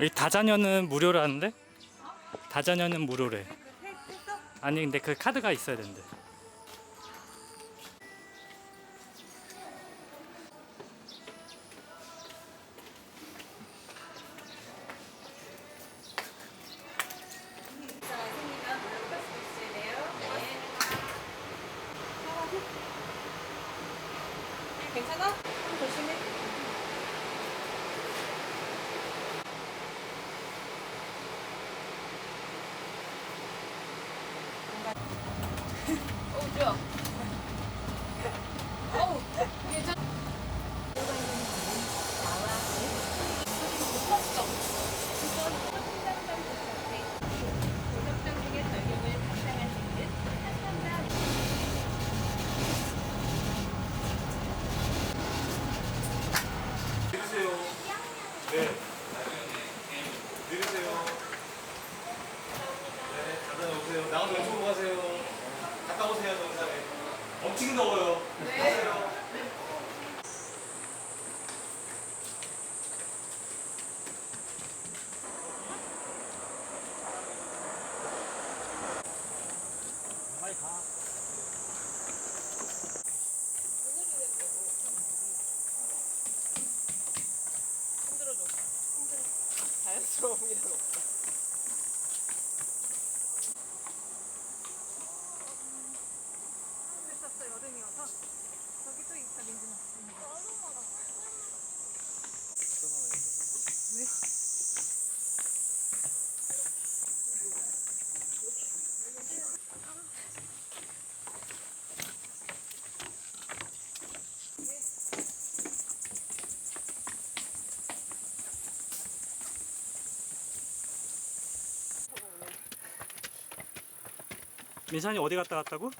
여기 다자녀는 무료라는데? 다자녀는 무료래. 아니 근데 그 카드가 있어야 된대. 어, 좋아. 어우, 괜찮. 내리세요. 네. 내리세요. 네, 잠깐 오세요. 나가서 왼쪽으로 가세요. 갔다 오세요, 정상에. 엄청 더워요. 흔들어줘. 자연스러움이라고 없다. 여름이어서 저기 또 있다 민준아 민찬이 어디 갔다 왔다고?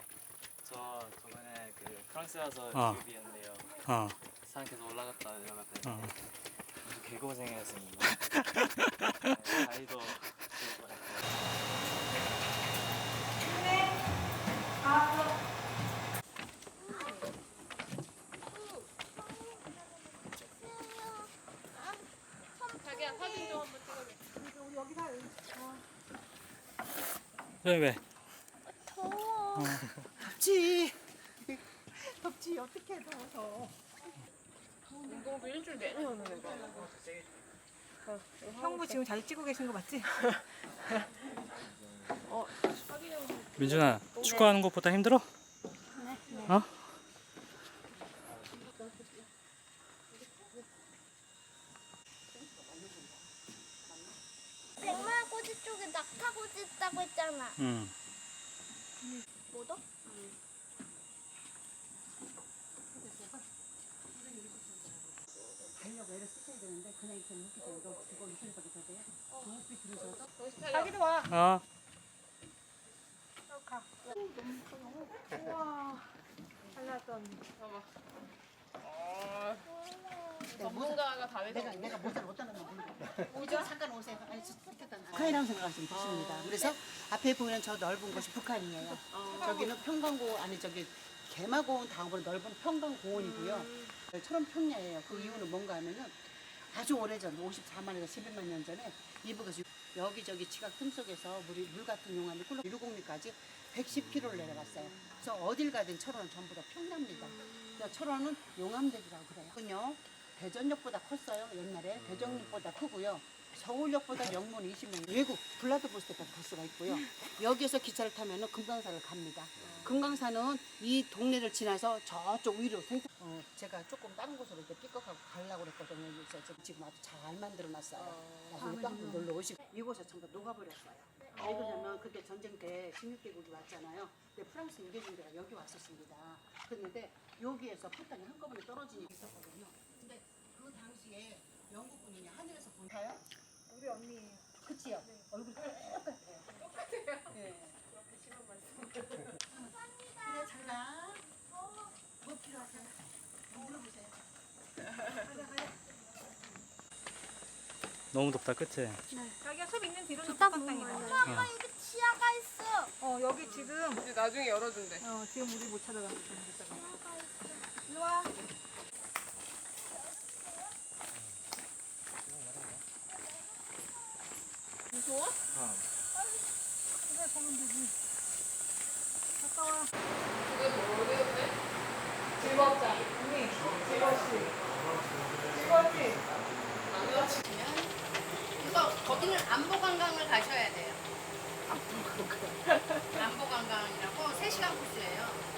프랑스 와서 어. 유비였는데요. 어. 산 계속 올라갔다 내려갔다 어. 아주 개고생했습니다. 네, 많이 자기야 사진 좀 한번 찍어줘. 왜 왜? 덥지 덥지 어떻게 더워서 운동도 일주일 내내 오는 애가. 형부 지금 잘 찍고 계신 거 맞지? 어, 민준아 축구하는 것보다 힘들어? 어? 백마고지 쪽에 낙타고지 있다고 했잖아. 응. 뭐죠? 달려고 애를 쓰셔야 되는데 그냥 이렇게 눕기 때문에 이거 그거 이슬 밖에 더 돼요? 호흡이 들으셔서 정신 차려. 자기도 와 어. 잘 나왔다 언니 봐봐. 어, 전문가가 다 내가 되는 내가 모자를 어디다 놨나 모자 잠깐 오세요. 아니 좋겠다. 북한이라고 생각하시면 되십니다. 그래서 앞에 보이는 저 넓은 곳이 북한이에요. 저기는 평강고 아니 저기 개마고원 다음으로 넓은 평강고원이고요. 철원 평야예요. 그 이유는 뭔가 하면은 아주 오래전 54만에서 11만 년 전에 이북에서 여기저기 지각 틈 속에서 물이 물 같은 용암이 꿀러 유루공리까지 110km를 내려갔어요. 그래서 어딜 가든 철원은 전부 다. 그래서 철원은 용암대교라고 그래요. 군요 대전역보다 컸어요. 옛날에 대전역보다 크고요. 서울역보다 영문 20명 외국 블라드보스트까지 갈 수가 있고요. 여기에서 기차를 타면은 금강산을 갑니다. 금강산은 이 동네를 지나서 저쪽 위로 생- 어, 제가 조금 다른 곳으로 이렇게 삐걱하고 가려고 그랬거든요. 그래서 저 지금 아주 잘 만들어놨어요. 나중에 또 한번 놀러 오시고 이곳에 전부 녹아버렸어요. 왜 그러냐면 그때 전쟁 때 16개국이 왔잖아요. 근데 프랑스 유교진대가 여기 왔었습니다. 그런데 여기에서 포탄이 한꺼번에 떨어지니 있었거든요. 근데 그 당시에 영국군이 하늘에서 본 가요? 우리 언니 그치요? 얼굴 똑같아요. 똑같아요? 네. 그래, 잘 가. 뭐 필요하세요? 뭐 물어보세요. 너무 덥다 그치? 자기가 숲 있는 뒤로는 좋다, 북한땅이다 엄마 여기 지하가 있어. 어 여기 지금 이제 나중에 열어준대. 어 지금 우리 못 찾아가고 있어 일로 와. 좋아? 그래 보면 되지. 갔다 와. 그게 모르겠네. 즐겁다. 언니 즐거웠지. 즐거웠지. 그래서 거기는 안보 관광을 가셔야 돼요. 안보 관광이라고 3시간 코스예요.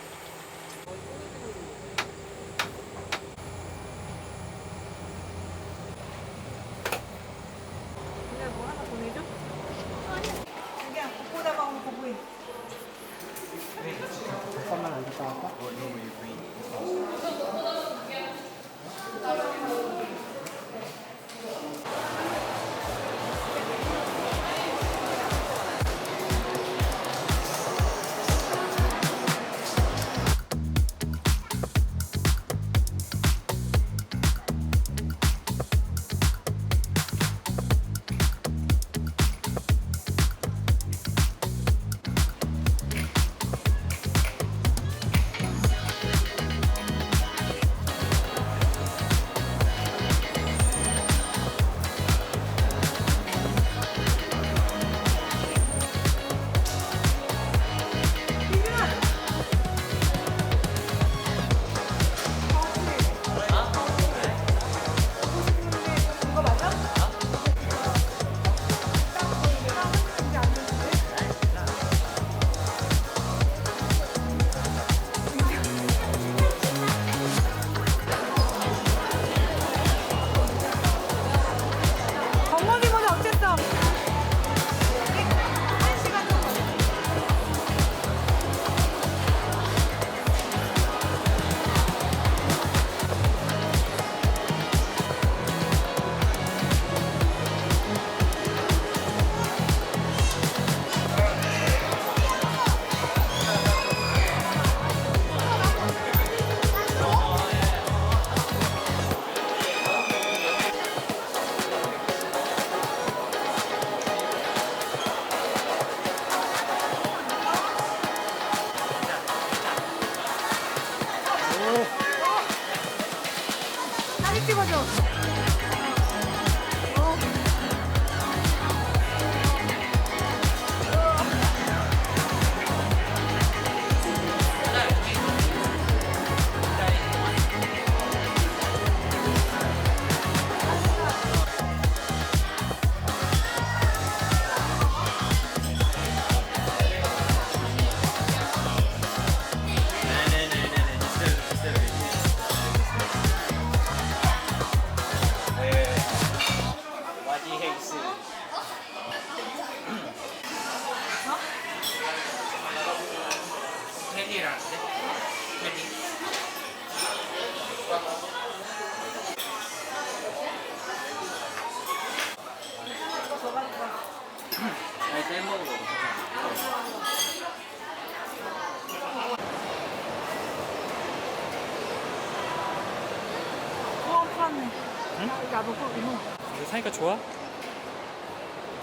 그 이모. 이거 사니까 좋아?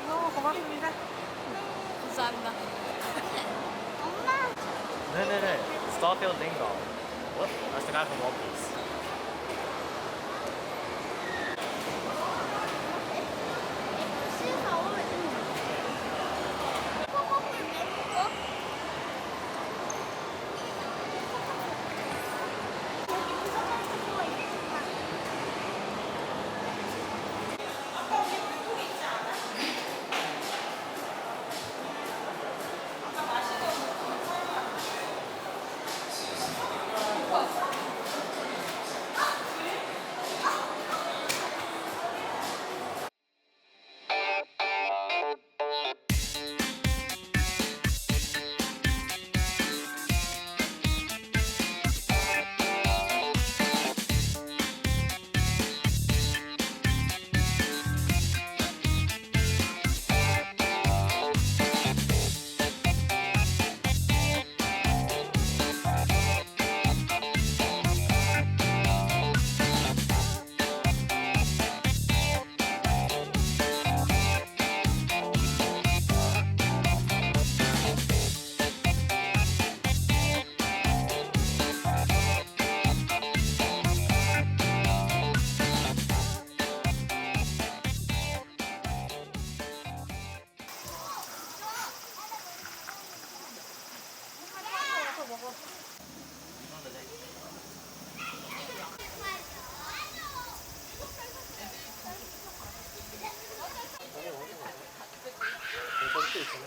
너무 고맙습니다. 감사합니다. 네네네. Dingo. What? That's the guy from One Piece. 수 있잖아.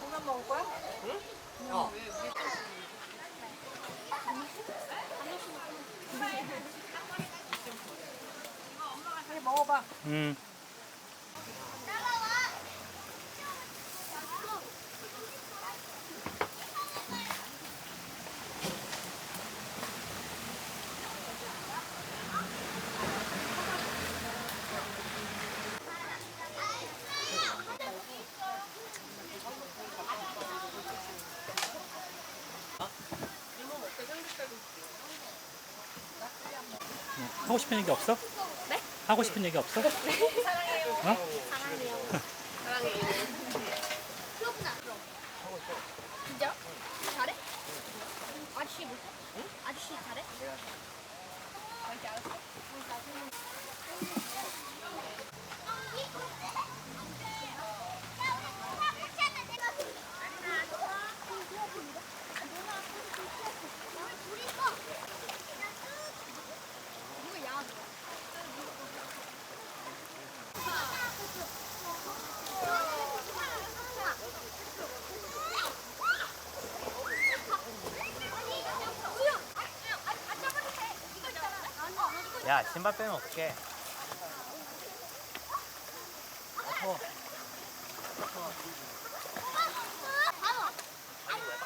그만 먹을 거야? 응? 어. 먹어봐. 음. 뭐, 하고 싶은 얘기 없어? 네? 하고 싶은 얘기 없어? 사랑해요. 어? 사랑해요. 사랑해요. 그렇구나. 진짜? 잘해? 아저씨 뭐? 아저씨 잘해? 알지 알았어? 야, 신발 빼면 어떡해?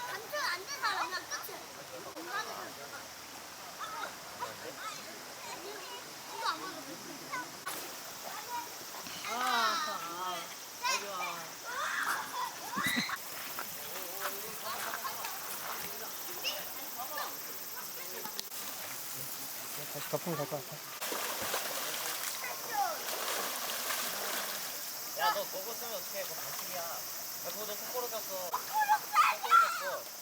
감정 안된 사람이야 끝이. 이거 안 먹어. 다시 덮으면 될것 같아. 야, 너 그거 쓰면 어떡해? 그거 반칙이야. 야, 그거 너 코코로 꼈어. 코코로 꼈어.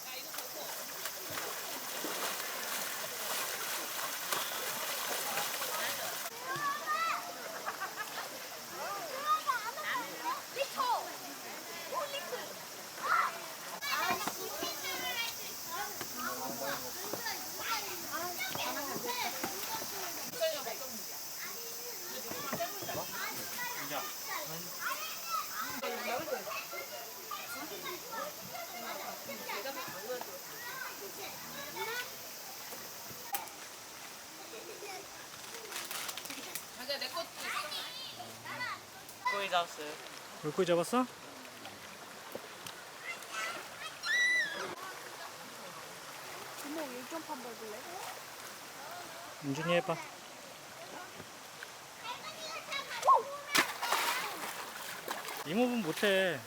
꼬이 잡았어요. 물고기 잡았어? 일좀 한번 볼래? 은준이 해봐. 이모분 못해.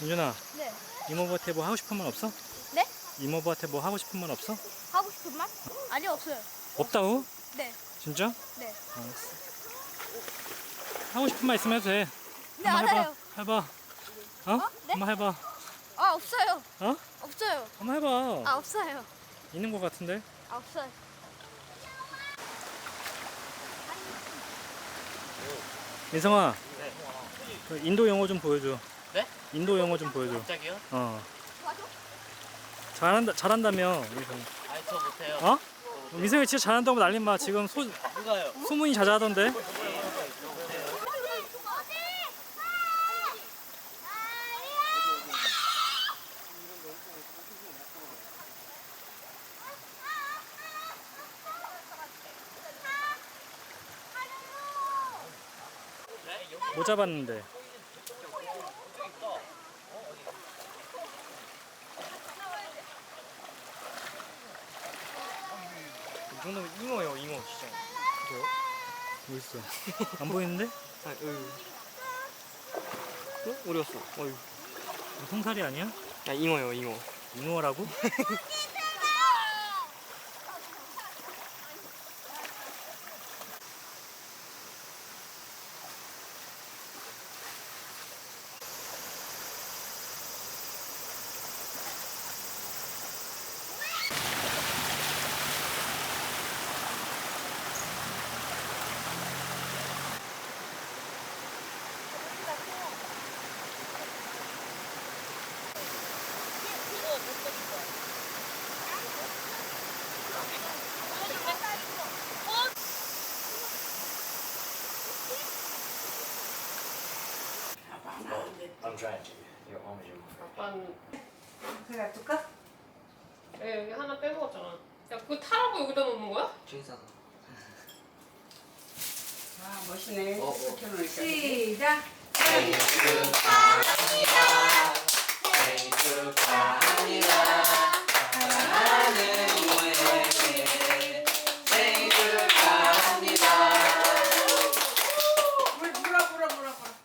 은준아, 네. 이모부한테 뭐 하고 싶은 말 없어? 네? 이모부한테 뭐 하고 싶은 말 없어? 하고 싶은 말? 아니 없어요. 없다고? 네. 진짜? 네. 알았어. 하고 싶은 말 있으면 해도 돼. 네 한번 해봐. 알아요. 해봐. 어? 어? 네? 한번 해봐. 아 없어요. 어? 없어요. 한번 해봐. 아 없어요. 있는 것 같은데. 아 없어요. 민성아, 네. 그 인도 영어 좀 보여줘. 네? 인도 영어 좀 보여줘. 갑자기요? 어. 잘한다, 잘한다며. 민성. 아니, 저 못해요. 어? 민성이 진짜 잘한다고 난리 마. 지금 소? 소문이 자자하던데. 뭐 잡았는데? 이 정도면 잉어예요, 잉어 진짜. 뭐 있어? 안 보이는데? 아, 으. 어? 어디 갔어? 어이. 송사리 아니야? 야, 잉어요, 잉어. 잉어라고? I'm trying to. Your arm is your 아빠는 그래 놔둘까? 왜 여기 하나 빼먹었잖아. 야 그거 타라고 여기다 놓는 거야? 저기다가. 아 멋있네. 어, 어. 시작. 물 불어 불어 불어 불어.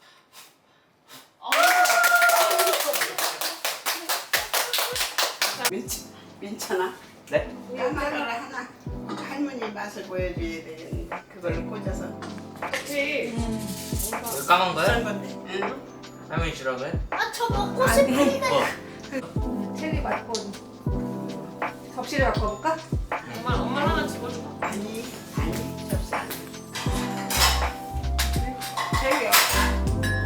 괜찮아? 네? 하나를 하나 할머니 맛을 보여줘야 되는데 그걸로 꽂아서 그치. 이거 까만 거야? 건데. 응? 할머니 주라고요? 아, 저 먹고 싶은데. 어. 체리 맛보. 접시를 바꿔볼까? 엄마 엄마 하나 집어줘. 아니 아니 접시 안 체리요.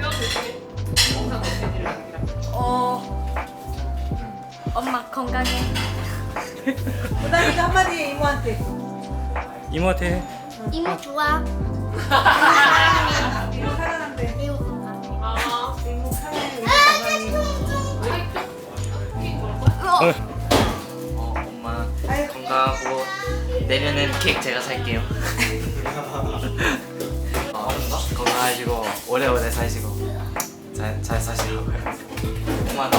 뼈 조심해. 영상 어떻게 들려주기라. 어. 엄마 건강해. 그다음에 한마디 해, 이모한테. 이모한테 이모 좋아. 이모 사랑한대. 이모 건강해. 아. 이모 사랑해. 이모 건강해. 어, 엄마 아유. 건강하고 내년엔 케이크 제가 살게요. 어, 건강하시고 오래오래 사시고 잘, 잘 사시라고요. 엄마